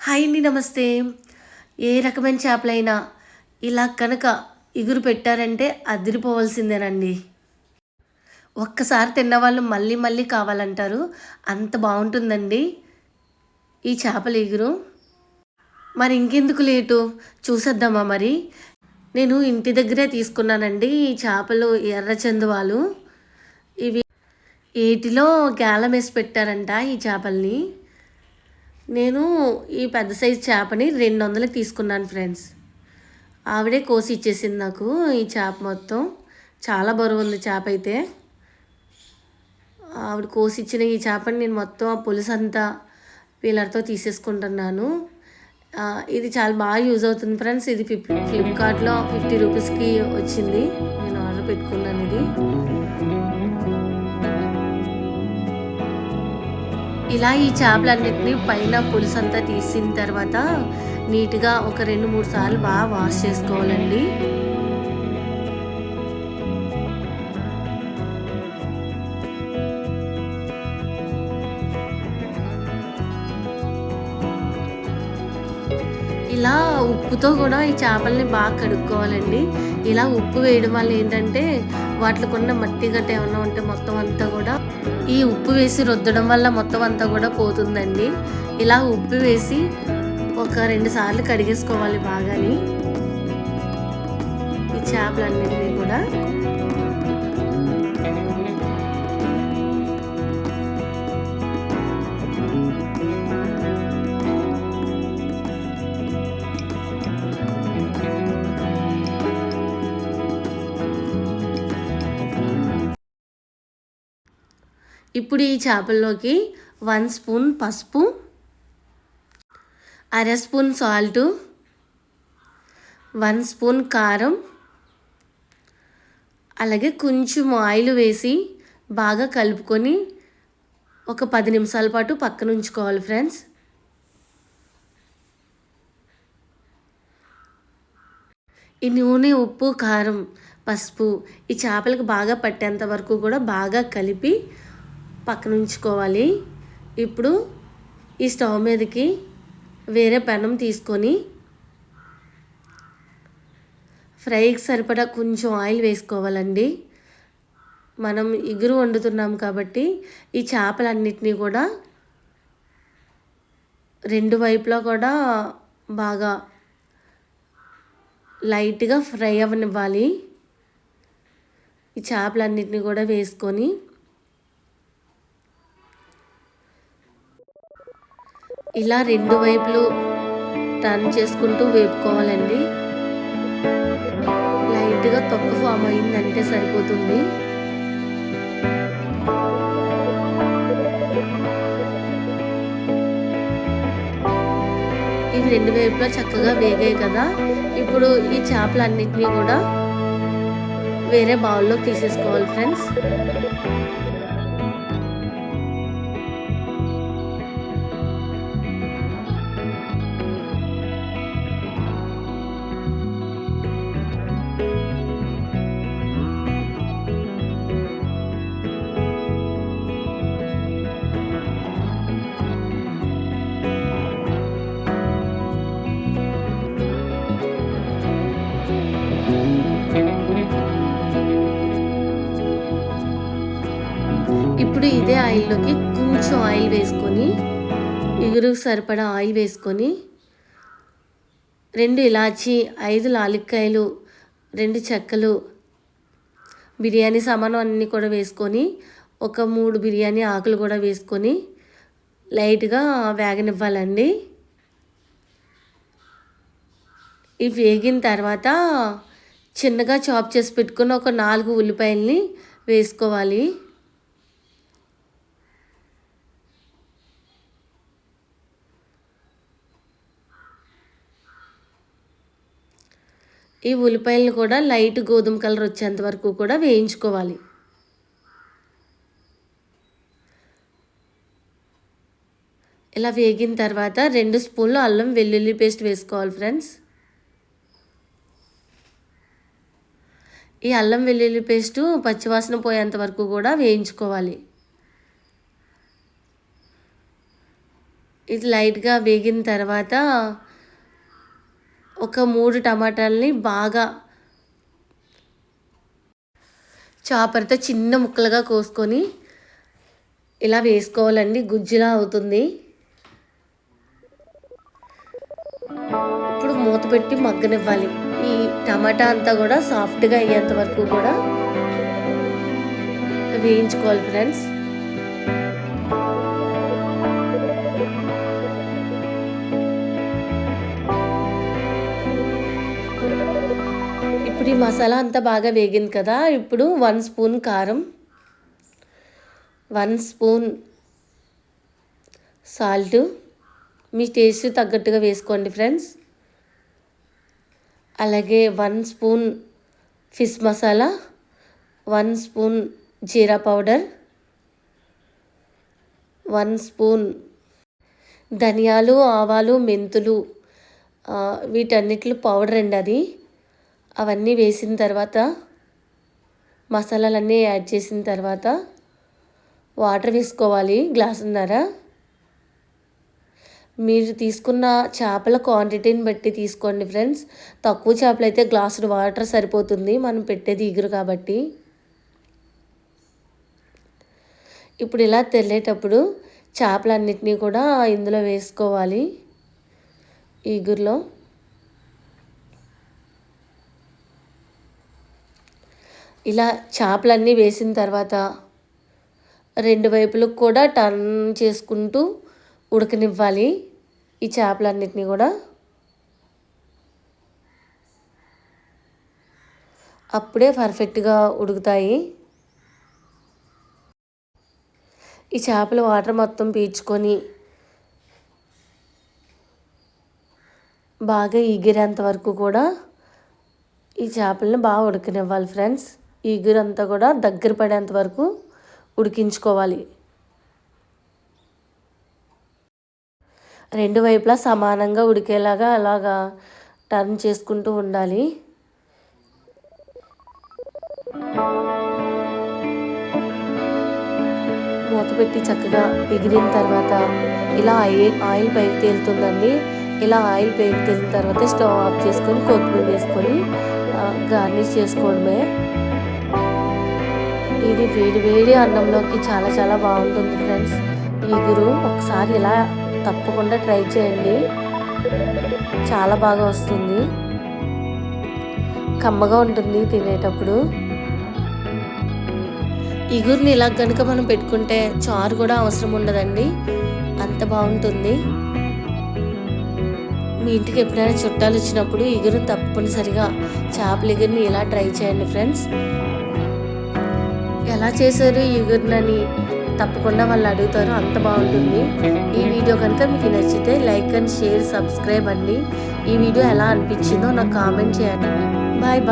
Hi అండి నమస్తే. ఏ రకమైన చేపలైనా ఇలా కనుక ఇగురు పెట్టారంటే అదిరిపోవాల్సిందేనండి. ఒక్కసారి తిన్నవాళ్ళు మళ్ళీ మళ్ళీ కావాలంటారు. అంత బాగుంటుందండి ఈ చేపల ఇగురు. మరి ఇంకెందుకు లేటు? చూసేద్దామా మరి? నేను ఇంటి దగ్గరే తీసుకున్నానండి ఈ చేపలు ఎర్ర చందువాలు. ఇవి ఏటిలో గాలం వేసి పెట్టారంట ఈ చేపల్ని. నేను ఈ పెద్ద సైజు చేపని రెండు వందలకి తీసుకున్నాను ఫ్రెండ్స్. ఆవిడే కోసి ఇచ్చేసింది నాకు ఈ చేప మొత్తం. చాలా బరువు ఉంది చేప అయితే. ఆవిడ కోసి ఇచ్చిన ఈ చేపని నేను మొత్తం ఆ పులుసు అంతా వీళ్ళతో తీసేసుకుంటున్నాను. ఇది చాలా బాగా యూజ్ అవుతుంది ఫ్రెండ్స్. ఇది ఫిఫ్ ఫ్లిప్కార్ట్లో ఫిఫ్టీ రూపీస్కి వచ్చింది. నేను ఆర్డర్ పెట్టుకున్నాను ఇది. ఇలా ఈ చేపలన్నిటిని పైన పులుసు అంతా తీసిన తర్వాత నీట్గా ఒక రెండు మూడు సార్లు బాగా వాష్ చేసుకోవాలండి. ఉప్పుతో కూడా ఈ చేపల్ని బాగా కడుక్కోవాలండి. ఇలా ఉప్పు వేయడం వల్ల ఏంటంటే వాటికి ఉన్న మట్టి గట్ట ఏమన్నా ఉంటే మొత్తం అంతా కూడా ఈ ఉప్పు వేసి రుద్దడం వల్ల మొత్తం అంతా కూడా పోతుందండి. ఇలా ఉప్పు వేసి ఒక రెండు సార్లు కడిగేసుకోవాలి బాగాని. ఈ చేపలన్నింటినీ కూడా. ఇప్పుడు ఈ చేపల్లోకి వన్ స్పూన్ పసుపు అర స్పూన్ సాల్టు వన్ స్పూన్ కారం అలాగే కొంచెం ఆయిల్ వేసి బాగా కలుపుకొని ఒక పది నిమిషాల పాటు పక్కన ఉంచుకోవాలి ఫ్రెండ్స్. ఈ నూనె ఉప్పు కారం పసుపు ఈ చేపలకు బాగా పట్టేంత వరకు కూడా బాగా కలిపి పక్కన ఉంచుకోవాలి ఇప్పుడు ఈ స్టవ్ మీదకి వేరే పెనం తీసుకొని ఫ్రైకి సరిపడా కొంచెం ఆయిల్ వేసుకోవాలండి. మనం ఇగురు వండుతున్నాం కాబట్టి ఈ చేపలన్నిటినీ కూడా రెండు వైపులా కూడా బాగా లైట్గా ఫ్రై అవ్వనివ్వాలి. ఈ చేపలన్నిటిని కూడా వేసుకొని ఇలా రెండు వైపులు టర్న్ చేసుకుంటూ వేపుకోవాలండి. లైట్గా తొక్క ఫామ్ అయిందంటే సరిపోతుంది. ఇవి రెండు వైపులా చక్కగా వేగాయి కదా. ఇప్పుడు ఈ చేపలన్నింటినీ కూడా వేరే బౌల్లో తీసేసుకోవాలి ఫ్రెండ్స్. ఇప్పుడు ఇదే ఆయిల్లోకి కొంచెం ఆయిల్ వేసుకొని ఇగురుకు సరిపడా ఆయిల్ వేసుకొని రెండు ఇలాచి ఐదు లాలిక్కాయలు రెండు చెక్కలు బిర్యానీ సామాను అన్నీ కూడా వేసుకొని ఒక మూడు బిర్యానీ ఆకులు కూడా వేసుకొని లైట్గా వేగనివ్వాలండి. ఇవి వేగిన తర్వాత చిన్నగా చాప్ చేసి పెట్టుకుని ఒక నాలుగు ఉల్లిపాయల్ని వేసుకోవాలి. ఈ ఉల్లిపాయలను కూడా లైట్ గోధుమ కలర్ వచ్చేంత వరకు కూడా వేయించుకోవాలి. ఇలా వేగిన తర్వాత రెండు స్పూన్లు అల్లం వెల్లుల్లి పేస్ట్ వేసుకోవాలి ఫ్రెండ్స్. ఈ అల్లం వెల్లుల్లి పేస్టు పచ్చివాసన పోయేంత వరకు కూడా వేయించుకోవాలి. ఇది లైట్గా వేగిన తర్వాత ఒక మూడు టమాటాలని బాగా చాపర్తో చిన్న ముక్కలుగా కోసుకొని ఇలా వేసుకోవాలండి గుజ్జులా అవుతుంది. ఇప్పుడు మూత పెట్టి మగ్గనివ్వాలి. ఈ టమాటా అంతా కూడా సాఫ్ట్గా అయ్యేంత వరకు కూడా వేయించుకోవాలి ఫ్రెండ్స్. ఇప్పుడు ఈ మసాలా అంతా బాగా వేగింది కదా ఇప్పుడు వన్ స్పూన్ కారం వన్ స్పూన్ సాల్ట్. మీ టేస్ట్ తగ్గట్టుగా వేసుకోండి ఫ్రెండ్స్. అలాగే one spoon fish masala one spoon jeera powder one spoon ధనియాలు ఆవాలు మెంతులు వీటన్నిటి పౌడర్ అండి అది. అవన్నీ వేసిన తర్వాత మసాలాలన్నీ యాడ్ చేసిన తర్వాత వాటర్ వేసుకోవాలి గ్లాసున్నర. మీరు తీసుకున్న చేపల క్వాంటిటీని బట్టి తీసుకోండి ఫ్రెండ్స్. తక్కువ చేపలు అయితే గ్లాసుడు వాటర్ సరిపోతుంది. మనం పెట్టేది ఇగురు కాబట్టి. ఇప్పుడు ఇలా తెల్లేటప్పుడు చేపలన్నిటినీ కూడా ఇందులో వేసుకోవాలి. ఈగురులో ఇలా చేపలన్నీ వేసిన తర్వాత రెండు వైపులకు కూడా టర్న్ చేసుకుంటూ ఉడకనివ్వాలి ఈ చేపలన్నిటిని కూడా. అప్పుడే పర్ఫెక్ట్గా ఉడుకుతాయి. ఈ చేపల వాటర్ మొత్తం పీల్చుకొని బాగా ఈగిరేంత వరకు కూడా ఈ చేపలను బాగా ఉడకనివ్వాలి ఫ్రెండ్స్. ఈగురంతా కూడా దగ్గర పడేంత వరకు ఉడికించుకోవాలి. రెండు వైపులా సమానంగా ఉడికేలాగా అలాగా టర్న్ చేసుకుంటూ ఉండాలి. మూత పెట్టి చక్కగా ఎగిరిన తర్వాత ఇలా ఆయిల్ ఆయిల్ పైకి తేలుతుందండి. ఇలా ఆయిల్ పైకి తేలిన తర్వాత స్టవ్ ఆఫ్ చేసుకొని కొత్తిమీర వేసుకొని గార్నిష్ చేసుకోవడమే. ఇది వేడి వేడి అన్నంలోకి చాలా చాలా బాగుంటుంది ఫ్రెండ్స్. ఈగురు ఒకసారి ఇలా తప్పకుండా ట్రై చేయండి. చాలా బాగా వస్తుంది. కమ్మగా ఉంటుంది తినేటప్పుడు. ఇగురిని ఇలా కనుక మనం పెట్టుకుంటే చారు కూడా అవసరం ఉండదండి. అంత బాగుంటుంది. మీ ఇంటికి ఎప్పుడైనా చుట్టాలు వచ్చినప్పుడు ఇగురుని తప్పనిసరిగా చేపల ఇగురిని ఇలా ట్రై చేయండి ఫ్రెండ్స్. ఎలా చేశారు ఈ ఇగురినని తప్పకుండా వాళ్ళు అడుగుతారు అంత బాగుంటుంది. ఈ వీడియో కనుక మీకు నచ్చితే లైక్ అండ్ షేర్ సబ్స్క్రైబ్ అండి. ఈ వీడియో ఎలా అనిపించిందో నాకు కామెంట్ చేయండి. Bye bye.